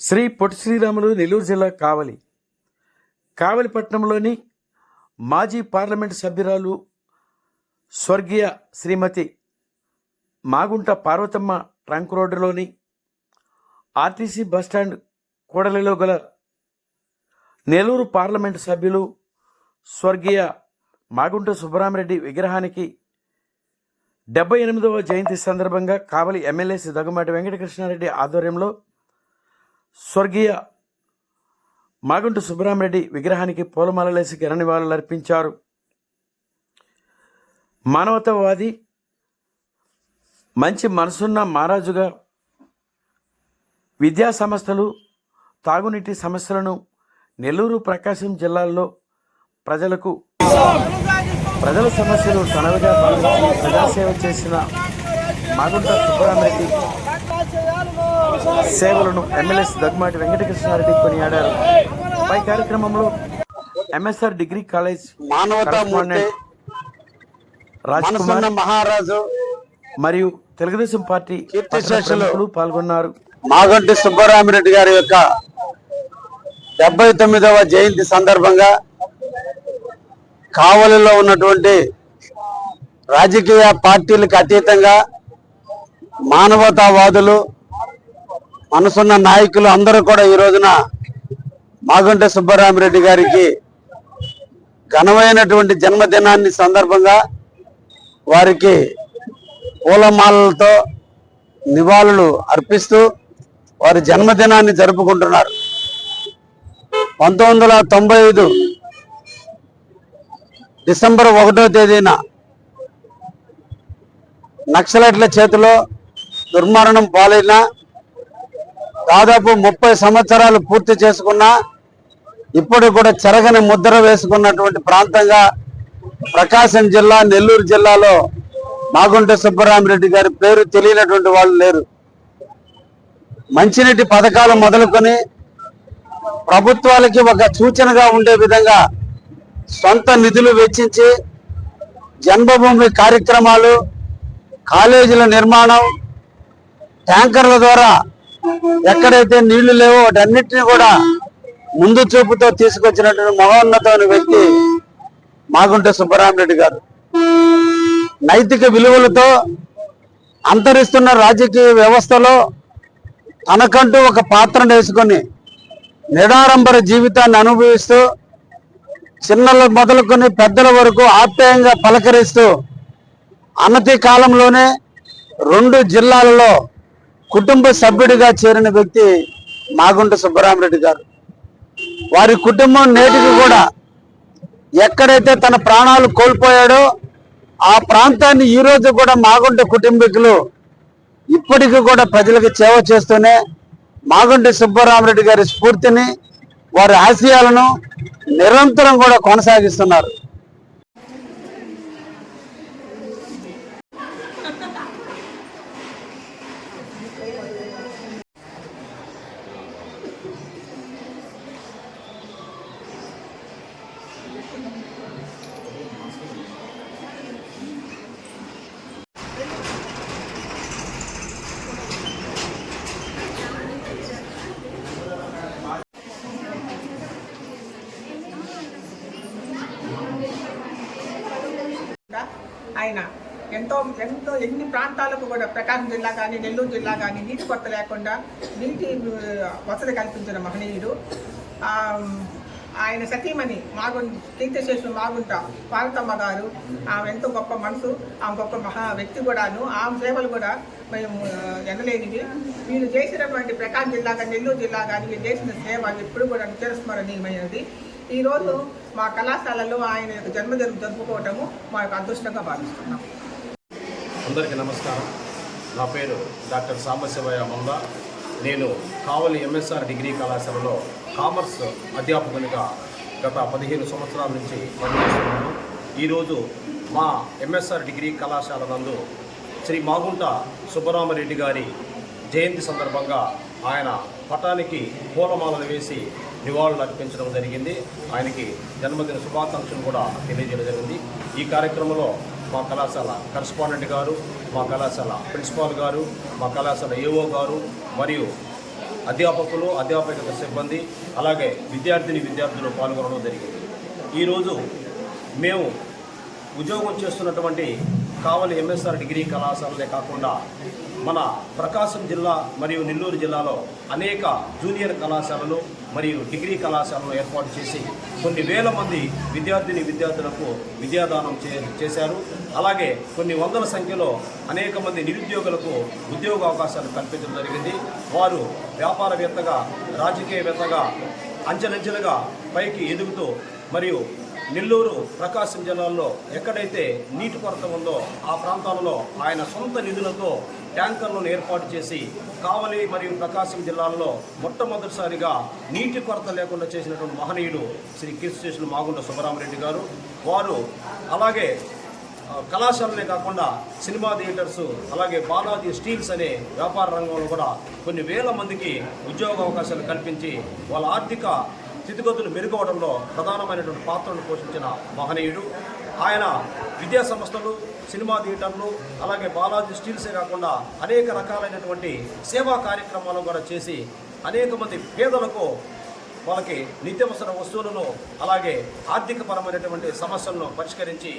శ్రీ పొట్టి శ్రీరాములు నెల్లూరు జిల్లా కావలి. కావలి పట్టణంలోని మాజీ పార్లమెంట్ సభ్యురాలు స్వర్గీయ శ్రీమతి మాగుంట పార్వతమ్మ ట్రంక్ రోడ్డులోని ఆర్టీసీ బస్టాండ్ కూడలిలో గల నెల్లూరు పార్లమెంటు సభ్యులు స్వర్గీయ మాగుంట సుబ్బరామరెడ్డి విగ్రహానికి డెబ్బై ఎనిమిదవ జయంతి సందర్భంగా కావలి ఎమ్మెల్యే దగ్గుమాటి వెంకటకృష్ణారెడ్డి ఆధ్వర్యంలో స్వర్గీయ మాగుంట సుబ్బరామరెడ్డి విగ్రహానికి పూలమాలలేసి ఘన నివాళులు అర్పించారు. మానవతావాది మంచి మనసున్న మహారాజుగా విద్యా సంస్థలు తాగునీటి సమస్యలను నెల్లూరు ప్రకాశం జిల్లాల్లో ప్రజలకు ప్రజల సమస్యలు తనవిగా ప్రజాసేవ చేసిన మాగుంట సుబ్బరామరెడ్డి సేవలను ఎమ్మెల్యే దగ్గుమాటి వెంకటకృష్ణారెడ్డి కొనియాడారు. పై కార్యక్రమంలో ఎంఎస్ఆర్ డిగ్రీ కాలేజ్ మహారాజు మరియు తెలుగుదేశం పార్టీ పాల్గొన్నారు. మాగంటి సుబ్బరామిరెడ్డి గారి యొక్క డెబ్బై తొమ్మిదవ జయంతి సందర్భంగా కావలిలో ఉన్నటువంటి రాజకీయ పార్టీలకు అతీతంగా మానవతావాదులు మనసున్న నాయకులు అందరూ కూడా ఈ రోజున మాగుంట సుబ్బరామిరెడ్డి గారికి ఘనమైనటువంటి జన్మదినాన్ని సందర్భంగా వారికి పూలమాలలతో నివాళులు అర్పిస్తూ వారి జన్మదినాన్ని జరుపుకుంటున్నారు. పంతొమ్మిది వందల తొంభై ఐదు డిసెంబర్ ఒకటో తేదీన నక్సలైట్ల చేతిలో దుర్మరణం పాలైన దాదాపు ముప్పై సంవత్సరాలు పూర్తి చేసుకున్న ఇప్పుడు కూడా చెరగని ముద్ర వేసుకున్నటువంటి ప్రాంతంగా ప్రకాశం జిల్లా నెల్లూరు జిల్లాలో మాగుంట సుబ్బరామిరెడ్డి గారి పేరు తెలియనటువంటి వాళ్ళు లేరు. మంచినీటి పథకాలు మొదలుకొని ప్రభుత్వాలకి ఒక సూచనగా ఉండే విధంగా సొంత నిధులు వెచ్చించి జన్మభూమి కార్యక్రమాలు కాలేజీల నిర్మాణం ట్యాంకర్ల ద్వారా ఎక్కడైతే నీళ్ళు లేవో వాటన్నిటిని కూడా ముందు చూపుతో తీసుకొచ్చినటువంటి మహోన్నతమైన వ్యక్తి మాగుంట సుబ్బరామరెడ్డి గారు. నైతిక విలువలతో అంతరిస్తున్న రాజకీయ వ్యవస్థలో తనకంటూ ఒక పాత్రను వేసుకొని నిడారంబర జీవితాన్ని అనుభవిస్తూ చిన్నల మొదలుకొని పెద్దల వరకు ఆప్యాయంగా పలకరిస్తూ అనతి కాలంలోనే రెండు జిల్లాలలో కుటుంబ సభ్యుడిగా చేరిన వ్యక్తి మాగుంట సుబ్బరామరెడ్డి గారు. వారి కుటుంబం నేటికి కూడా ఎక్కడైతే తన ప్రాణాలు కోల్పోయాడో ఆ ప్రాంతాన్ని ఈ రోజు కూడా మాగుంట కుటుంబీకులు ఇప్పటికీ కూడా ప్రజలకు సేవ చేస్తూనే మాగుంట సుబ్బరామరెడ్డి గారి స్ఫూర్తిని వారి ఆశయాలను నిరంతరం కూడా కొనసాగిస్తున్నారు కూడా ఆయన ఎంతో ఎంతో ఎన్ని ప్రాంతాలకు కూడా ప్రకాశం జిల్లా కానీ నెల్లూరు జిల్లా కానీ నీటి కొరత లేకుండా నీటి వసతి కల్పించిన మహనీయుడు. ఆయన సతీమణి మాగు తీర్థశేషుడు మాగుంట పార్వతమ్మ గారు ఆమె ఎంతో గొప్ప మనసు ఆమె గొప్ప మహా వ్యక్తి కూడాను ఆమె సేవలు కూడా మేము ఎనలేనివి. వీళ్ళు చేసినటువంటి ప్రకాశం జిల్లా కానీ నెల్లూరు జిల్లా కానీ వీళ్ళు చేసిన సేవ ఎప్పుడు కూడా చిరస్మరణీయమైనది ఈరోజు మా కళాశాలలో ఆయన యొక్క జన్మదినం జరుపుకోవటము మా యొక్క అదృష్టంగా భావిస్తున్నాం. అందరికీ నమస్కారం. నా పేరు డాక్టర్ సాంబశివయ్య మంద నేను కావలి ఎంఎస్ఆర్ డిగ్రీ కళాశాలలో కామర్స్ అధ్యాపకునిగా గత పదిహేను సంవత్సరాల నుంచి పనిచేస్తున్నాను. ఈరోజు మా ఎంఎస్ఆర్ డిగ్రీ కళాశాల నందు శ్రీ మాగుంట సుబ్బరామరెడ్డి గారి జయంతి సందర్భంగా ఆయన పటానికి పూలమాలలు వేసి నివాళులు అర్పించడం జరిగింది. ఆయనకి జన్మదిన శుభాకాంక్షలు కూడా తెలియజేయడం జరిగింది. ఈ కార్యక్రమంలో మా కళాశాల కరస్పాండెంట్ గారు మా కళాశాల ప్రిన్సిపాల్ గారు మా కళాశాల ఏఓ గారు మరియు అధ్యాపకులు అధ్యాపక సిబ్బంది అలాగే విద్యార్థిని విద్యార్థులు పాల్గొనడం జరిగింది. ఈరోజు మేము ఉద్యోగం చేస్తున్నటువంటి కావలి ఎంఎస్ఆర్ డిగ్రీ కళాశాలలే కాకుండా మన ప్రకాశం జిల్లా మరియు నెల్లూరు జిల్లాలో అనేక జూనియర్ కళాశాలలు మరియు డిగ్రీ కళాశాలను ఏర్పాటు చేసి కొన్ని వేల మంది విద్యార్థిని విద్యార్థులకు విద్యాదానం చే చేశారు. అలాగే కొన్ని వందల సంఖ్యలో అనేక మంది నిరుద్యోగులకు ఉద్యోగ అవకాశాలు కల్పించడం జరిగింది. వారు వ్యాపారవేత్తగా రాజకీయవేత్తగా అంచెలంచెలుగా పైకి ఎదుగుతూ మరియు నెల్లూరు ప్రకాశం జిల్లాల్లో ఎక్కడైతే నీటి కొరత ఉందో ఆ ప్రాంతాలలో ఆయన సొంత నిధులతో ట్యాంకర్లను ఏర్పాటు చేసి కావలి మరియు ప్రకాశం జిల్లాల్లో మొట్టమొదటిసారిగా నీటి కొరత లేకుండా చేసినటువంటి మహనీయుడు శ్రీ కీర్తిశేషులు మాగుండ సుబ్బరామరెడ్డి గారు. వారు అలాగే కళాశాలనే కాకుండా సినిమా థియేటర్స్ అలాగే బాలాజీ స్టీల్స్ అనే వ్యాపార రంగంలో కూడా కొన్ని వేల మందికి ఉద్యోగ అవకాశాలు కల్పించి వాళ్ళ ఆర్థిక స్థితిగతులు మెరుగవడంలో ప్రధానమైనటువంటి పాత్రను పోషించిన మహనీయుడు. ఆయన విద్యా సంస్థలు సినిమా థియేటర్లు అలాగే బాలాజీ స్టీల్సే కాకుండా అనేక రకాలైనటువంటి సేవా కార్యక్రమాలు కూడా చేసి అనేక మంది పేదలకు వాళ్ళకి నిత్యవసర వస్తువులను అలాగే ఆర్థికపరమైనటువంటి సమస్యలను పరిష్కరించి